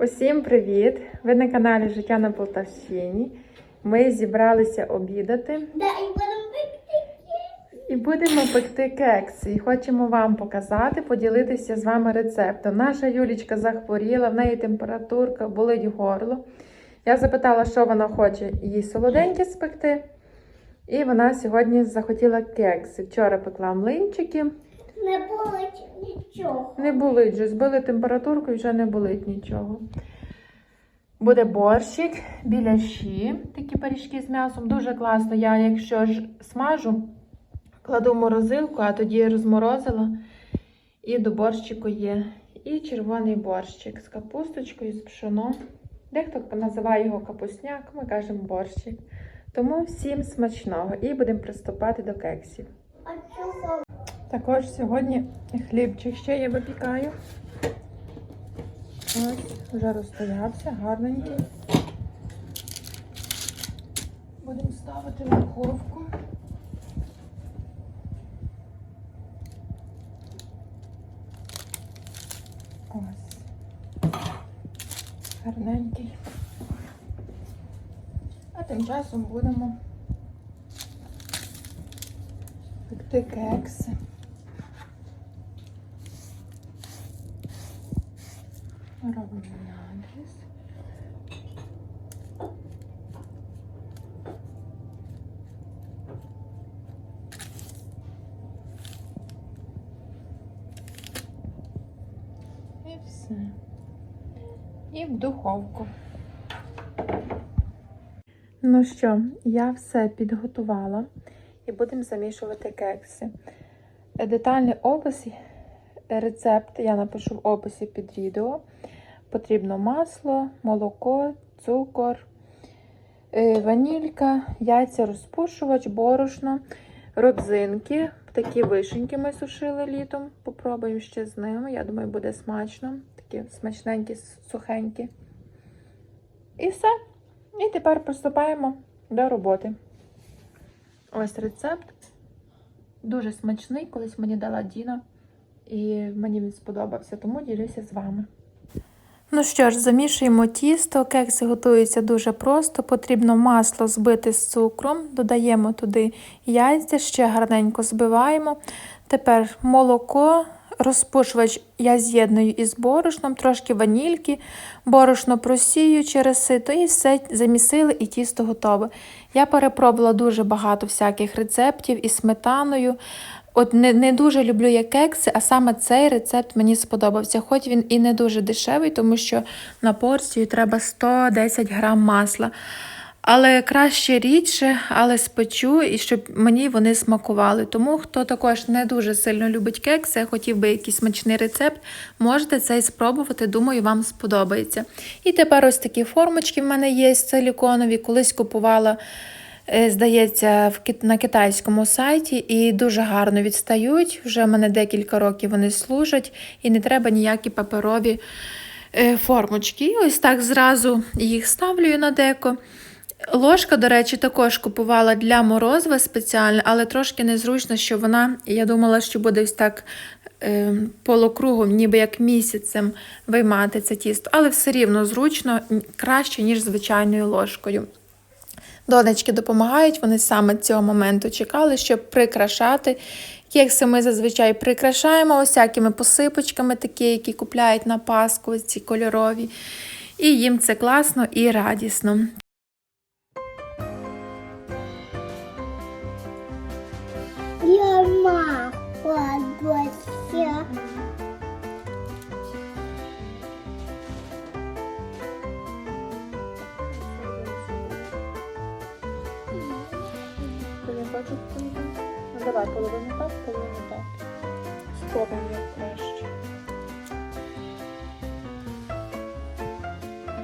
Усім привіт! Ви на каналі Життя на Полтавщині. Ми зібралися обідати Да, і будемо пекти. і будемо пекти кекси. І хочемо вам показати, поділитися з вами рецептом. Наша Юлічка захворіла, в неї температурка, болить горло. Я запитала, що вона хоче їй солоденьке спекти. І вона сьогодні захотіла кекси. Вчора пекла млинчики. Не болить нічого. Не болить вже, збили температурку і вже не болить нічого. Буде борщик, біляші, такі пиріжки з м'ясом. Дуже класно. Я, якщо ж смажу, кладу в морозилку, а тоді розморозила. І до борщику є. І червоний борщик з капусточкою, з пшоном. Дехто називає його капусняк, ми кажемо борщик. Тому всім смачного і будемо приступати до кексів. Також сьогодні хлібчик ще я випікаю. Ось, вже розстоявся, гарненький. Будемо ставити в духовку. Ось. Гарненький. А тим часом будемо пекти кекси. Робимо надріз. І все. І в духовку. Ну що, я все підготувала і будемо замішувати кекси. Детальний опис, рецепт я напишу в описі під відео. Потрібно масло, молоко, цукор, е, ванілька, яйця, розпушувач, борошно, родзинки. Такі вишеньки ми сушили літом. Попробуємо ще з ними. Я думаю, буде смачно. Такі смачненькі, сухенькі. І все. І тепер приступаємо до роботи. Ось рецепт. Дуже смачний, колись мені дала Діна, і мені він сподобався, тому ділюся з вами. Ну що ж, замішуємо тісто, кекси готуються дуже просто. Потрібно масло збити з цукром, додаємо туди яйця, ще гарненько збиваємо. Тепер молоко, розпушувач я з'єдную із борошном, трошки ванільки, борошно просію через сито і все замісили, і тісто готове. Я перепробувала дуже багато всяких рецептів із сметаною. От не, не дуже люблю я кекси, а саме цей рецепт мені сподобався. Хоч він і не дуже дешевий, тому що на порцію треба 110 грам масла. Але краще рідше, але спечу, і щоб мені вони смакували. Тому, хто також не дуже сильно любить кекси, хотів би якийсь смачний рецепт, можете цей спробувати, думаю, вам сподобається. І тепер ось такі формочки в мене є силіконові. Колись купувала. Е, Здається, на китайському сайті і дуже гарно відстають. Вже в мене декілька років вони служать, і не треба ніякі паперові е, формочки. Ось так зразу їх ставлю на деко. Ложка, до речі, також купувала для морозива спеціально, але трошки незручно, що вона, я думала, що буде ось так е, полукругом, ніби як місяцем виймати це тісто, але все рівно зручно, краще, ніж звичайною ложкою. Донечки допомагають, вони саме цього моменту чекали, щоб прикрашати. Кекси ми зазвичай прикрашаємо всякими посипочками, такі, які купляють на Пасху, ці кольорові. І їм це класно і радісно. Яма кладеться. Ну, давай половину так, половину так. Спробуємо як краще.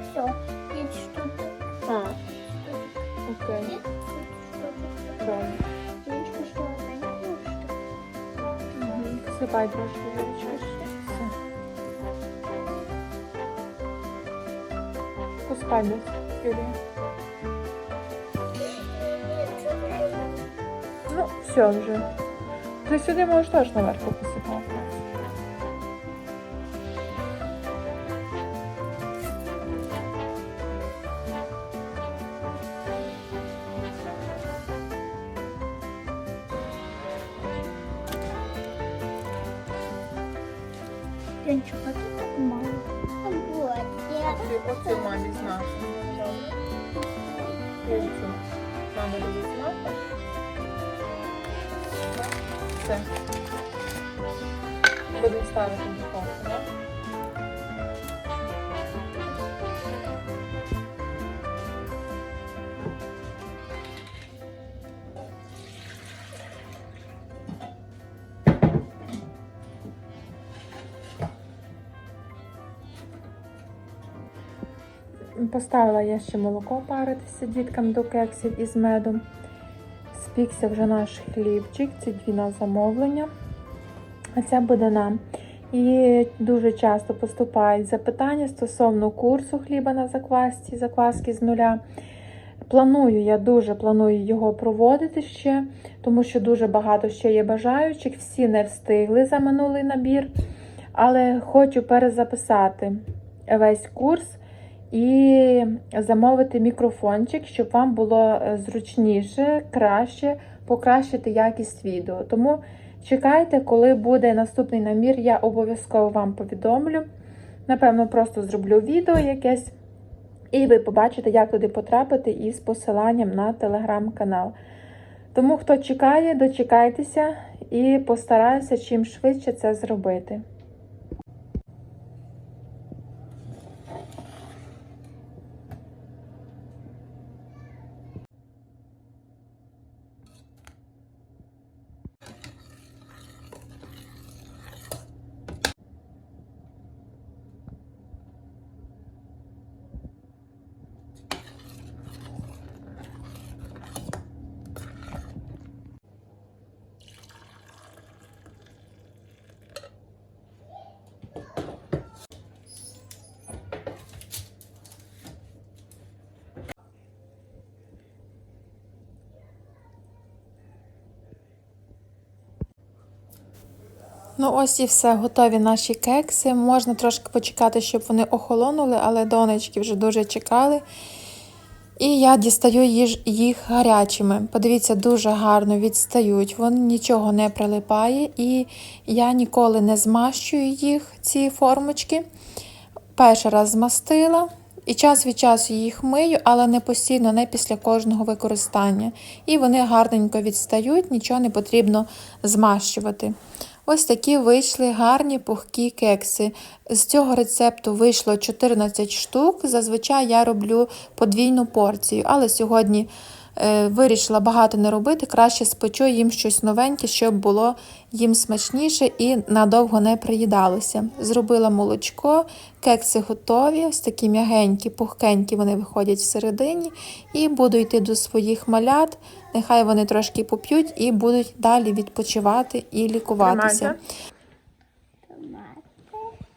Все, є штуки. А, окей, Є штуки. добре. Яночка, що вона Угу. Сипай трошки виручиш. Все. Пускай десь, Юлія. Ну, все вже. Ти сюди можеш теж наверху посипати. Янчик, а ну, я... От ти мамі знав. Мама. Все. Будемо ставити духовку, так? Поставила я ще молоко паритися діткам до кексів із медом. Спікся вже наш хлібчик, ці дві на замовлення. А це буде. І дуже часто поступають запитання стосовно курсу хліба на заквасці, закваски з нуля. Планую, я дуже планую його проводити ще, тому що дуже багато ще є бажаючих. Всі не встигли за минулий набір. Але хочу перезаписати весь курс і замовити мікрофончик, щоб вам було е, зручніше, краще покращити якість відео. Тому чекайте, коли буде наступний намір, я обов'язково вам повідомлю. Напевно, просто зроблю відео якесь, і ви побачите, як туди потрапити із посиланням на телеграм-канал. Тому, хто чекає, дочекайтеся і постараюся чим швидше це зробити. Ну, ось і все, готові наші кекси. Можна трошки почекати, щоб вони охолонули, але донечки вже дуже чекали. І я дістаю їж- їх гарячими. Подивіться, дуже гарно відстають. Вони нічого не прилипає, і я ніколи не змащую їх, ці формочки. Перший раз змастила. І час від часу їх мию, але не постійно, не після кожного використання. І вони гарненько відстають, нічого не потрібно змащувати. Ось такі вийшли гарні пухкі кекси. З цього рецепту вийшло 14 штук. Зазвичай я роблю подвійну порцію, але сьогодні вирішила багато не робити. Краще спечу їм щось новеньке, щоб було їм смачніше і надовго не приїдалося. Зробила молочко, кекси готові, ось такі м'ягенькі, пухкенькі вони виходять всередині. І буду йти до своїх малят. Нехай вони трошки поп'ють і будуть далі відпочивати і лікуватися.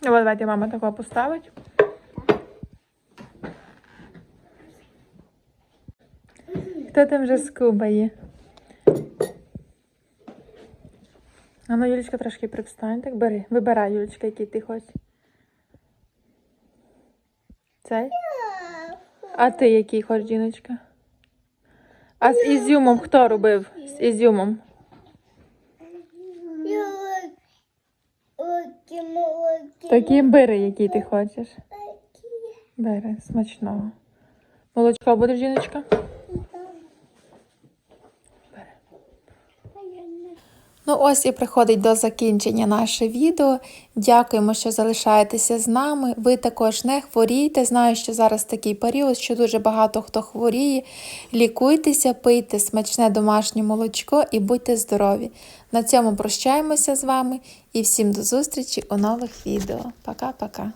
Давайте мама такого поставить. Хто там вже скубає? А ну, Юлічка, трошки привстань, так бери. Вибирай, Юлічка, який ти хочеш. Цей? А ти який хочеш, жіночка? А з ізюмом хто робив? З ізюмом? Такі бери, який ти хочеш. Бери, смачного. Молочко буде, жіночка? Ну, ось і приходить до закінчення наше відео. Дякуємо, що залишаєтеся з нами. Ви також не хворійте. Знаю, що зараз такий період, що дуже багато хто хворіє. Лікуйтеся, пийте смачне домашнє молочко і будьте здорові. На цьому прощаємося з вами і всім до зустрічі у нових відео. Пока-пока.